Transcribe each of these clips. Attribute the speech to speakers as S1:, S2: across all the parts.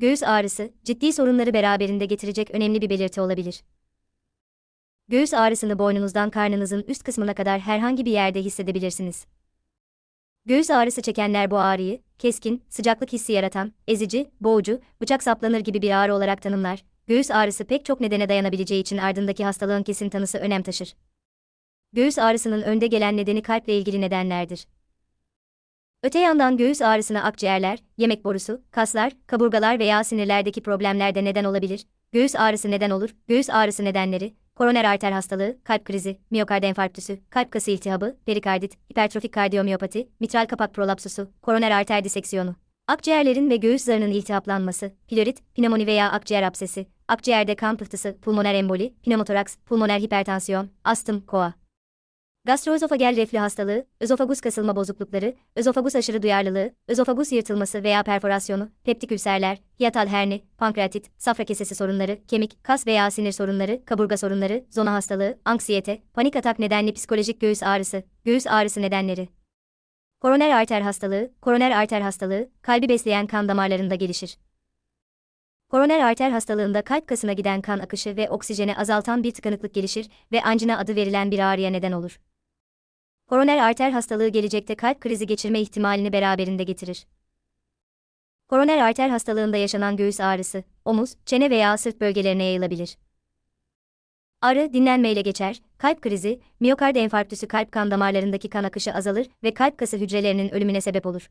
S1: Göğüs ağrısı, ciddi sorunları beraberinde getirecek önemli bir belirti olabilir. Göğüs ağrısını boynunuzdan karnınızın üst kısmına kadar herhangi bir yerde hissedebilirsiniz. Göğüs ağrısı çekenler bu ağrıyı, keskin, sıcaklık hissi yaratan, ezici, boğucu, bıçak saplanır gibi bir ağrı olarak tanımlar. Göğüs ağrısı pek çok nedene dayanabileceği için ardındaki hastalığın kesin tanısı önem taşır. Göğüs ağrısının önde gelen nedeni kalple ilgili nedenlerdir. Öte yandan göğüs ağrısına akciğerler, yemek borusu, kaslar, kaburgalar veya sinirlerdeki problemler de neden olabilir. Göğüs ağrısı neden olur? Göğüs ağrısı nedenleri, koroner arter hastalığı, kalp krizi, miyokard enfarktüsü, kalp kası iltihabı, perikardit, hipertrofik kardiyomiyopati, mitral kapak prolapsusu, koroner arter diseksiyonu. Akciğerlerin ve göğüs zarının iltihaplanması, pilorit, pnömoni veya akciğer absesi, akciğerde kan pıhtısı, pulmoner emboli, pnömotoraks, pulmoner hipertansiyon, astım, koa. Gastroözofagel reflü hastalığı, özofagus kasılma bozuklukları, özofagus aşırı duyarlılığı, özofagus yırtılması veya perforasyonu, peptik ülserler, hiatal herni, pankreatit, safra kesesi sorunları, kemik, kas veya sinir sorunları, kaburga sorunları, zona hastalığı, anksiyete, panik atak nedenli psikolojik göğüs ağrısı, göğüs ağrısı nedenleri. Koroner arter hastalığı, koroner arter hastalığı, kalbi besleyen kan damarlarında gelişir. Koroner arter hastalığında kalp kasına giden kan akışı ve oksijeni azaltan bir tıkanıklık gelişir ve angina adı verilen bir ağrıya neden olur. Koroner arter hastalığı gelecekte kalp krizi geçirme ihtimalini beraberinde getirir. Koroner arter hastalığında yaşanan göğüs ağrısı, omuz, çene veya sırt bölgelerine yayılabilir. Ağrı dinlenmeyle geçer, kalp krizi, miyokard enfarktüsü kalp kan damarlarındaki kan akışı azalır ve kalp kası hücrelerinin ölümüne sebep olur.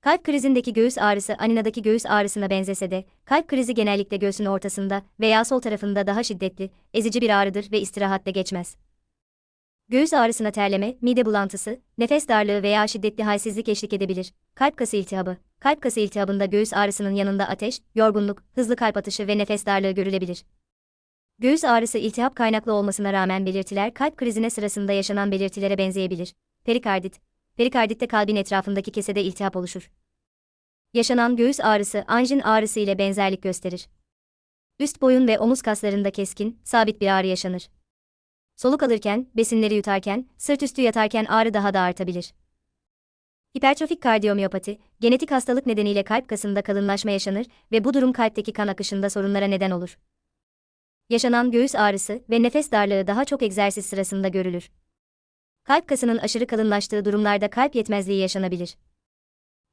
S1: Kalp krizindeki göğüs ağrısı aninadaki göğüs ağrısına benzese de, kalp krizi genellikle göğsün ortasında veya sol tarafında daha şiddetli, ezici bir ağrıdır ve istirahatle geçmez. Göğüs ağrısına terleme, mide bulantısı, nefes darlığı veya şiddetli halsizlik eşlik edebilir. Kalp kası iltihabı. Kalp kası iltihabında göğüs ağrısının yanında ateş, yorgunluk, hızlı kalp atışı ve nefes darlığı görülebilir. Göğüs ağrısı iltihap kaynaklı olmasına rağmen belirtiler kalp krizine sırasında yaşanan belirtilere benzeyebilir. Perikardit. Perikarditte kalbin etrafındaki kesede iltihap oluşur. Yaşanan göğüs ağrısı anjin ağrısı ile benzerlik gösterir. Üst boyun ve omuz kaslarında keskin, sabit bir ağrı yaşanır. Soluk alırken, besinleri yutarken, sırt üstü yatarken ağrı daha da artabilir. Hipertrofik kardiyomiyopati, genetik hastalık nedeniyle kalp kasında kalınlaşma yaşanır ve bu durum kalpteki kan akışında sorunlara neden olur. Yaşanan göğüs ağrısı ve nefes darlığı daha çok egzersiz sırasında görülür. Kalp kasının aşırı kalınlaştığı durumlarda kalp yetmezliği yaşanabilir.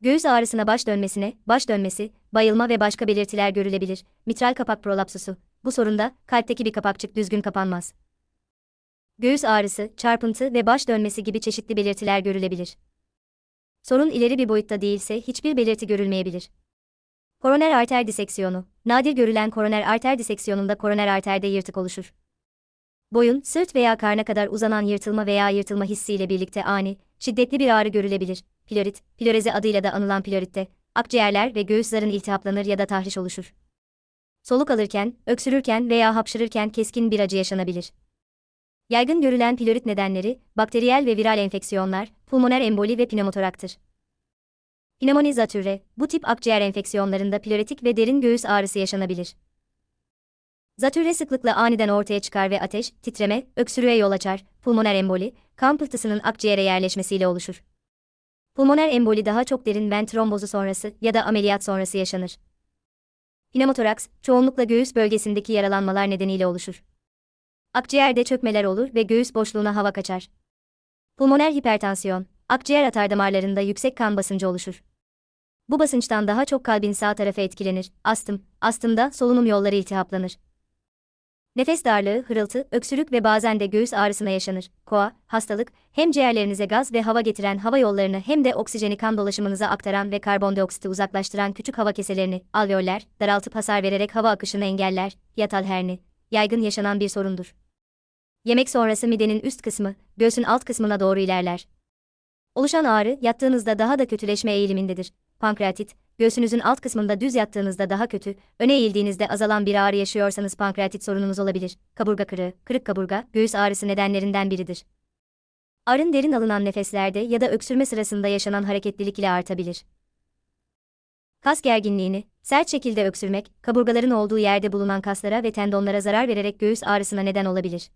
S1: Göğüs ağrısına baş dönmesine, baş dönmesi, bayılma ve başka belirtiler görülebilir. Mitral kapak prolapsusu. Bu sorunda kalpteki bir kapakçık düzgün kapanmaz. Göğüs ağrısı, çarpıntı ve baş dönmesi gibi çeşitli belirtiler görülebilir. Sorun ileri bir boyutta değilse hiçbir belirti görülmeyebilir. Koroner arter diseksiyonu. Nadir görülen koroner arter diseksiyonunda koroner arterde yırtık oluşur. Boyun, sırt veya karna kadar uzanan yırtılma veya yırtılma hissiyle birlikte ani, şiddetli bir ağrı görülebilir. Pilorit, pilorezi adıyla da anılan piloritte, akciğerler ve göğüs zarın iltihaplanır ya da tahriş oluşur. Soluk alırken, öksürürken veya hapşırırken keskin bir acı yaşanabilir. Yaygın görülen pilorit nedenleri, bakteriyel ve viral enfeksiyonlar, pulmoner emboli ve pneumotoraktır. Pnömoni zatürre, bu tip akciğer enfeksiyonlarında plöretik ve derin göğüs ağrısı yaşanabilir. Zatürre sıklıkla aniden ortaya çıkar ve ateş, titreme, öksürüğe yol açar, pulmoner emboli, kan pıhtısının akciğere yerleşmesiyle oluşur. Pulmoner emboli daha çok derin ven trombozu sonrası ya da ameliyat sonrası yaşanır. Pneumotoraks, çoğunlukla göğüs bölgesindeki yaralanmalar nedeniyle oluşur. Akciğerde çökmeler olur ve göğüs boşluğuna hava kaçar. Pulmoner hipertansiyon, akciğer atar damarlarında yüksek kan basıncı oluşur. Bu basınçtan daha çok kalbin sağ tarafı etkilenir. Astım, astımda solunum yolları iltihaplanır. Nefes darlığı, hırıltı, öksürük ve bazen de göğüs ağrısına yaşanır. Koa, hastalık, hem ciğerlerinize gaz ve hava getiren hava yollarını hem de oksijeni kan dolaşımınıza aktaran ve karbondioksiti uzaklaştıran küçük hava keselerini, alveoller, daraltıp hasar vererek hava akışını engeller, yatal herni, yaygın yaşanan bir sorundur. Yemek sonrası midenin üst kısmı, göğsün alt kısmına doğru ilerler. Oluşan ağrı, yattığınızda daha da kötüleşme eğilimindedir. Pankreatit, göğsünüzün alt kısmında düz yattığınızda daha kötü, öne eğildiğinizde azalan bir ağrı yaşıyorsanız pankreatit sorununuz olabilir. Kaburga kırığı, kırık kaburga, göğüs ağrısı nedenlerinden biridir. Arın derin alınan nefeslerde ya da öksürme sırasında yaşanan hareketlilik ile artabilir. Kas gerginliğini, sert şekilde öksürmek, kaburgaların olduğu yerde bulunan kaslara ve tendonlara zarar vererek göğüs ağrısına neden olabilir.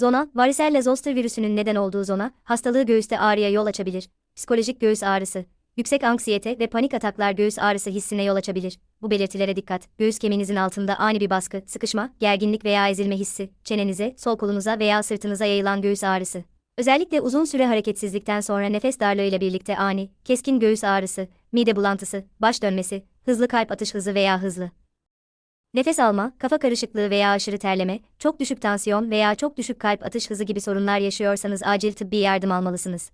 S1: Zona, varicella zoster virüsünün neden olduğu zona, hastalığı göğüste ağrıya yol açabilir. Psikolojik göğüs ağrısı, Yüksek anksiyete ve panik ataklar göğüs ağrısı hissine yol açabilir. Bu belirtilere dikkat. Göğüs kemiğinizin altında ani bir baskı, sıkışma, gerginlik veya ezilme hissi, çenenize, sol kolunuza veya sırtınıza yayılan göğüs ağrısı. Özellikle uzun süre hareketsizlikten sonra nefes darlığıyla birlikte ani, keskin göğüs ağrısı, mide bulantısı, baş dönmesi, hızlı kalp atış hızı veya hızlı Nefes alma, kafa karışıklığı veya aşırı terleme, çok düşük tansiyon veya çok düşük kalp atış hızı gibi sorunlar yaşıyorsanız acil tıbbi yardım almalısınız.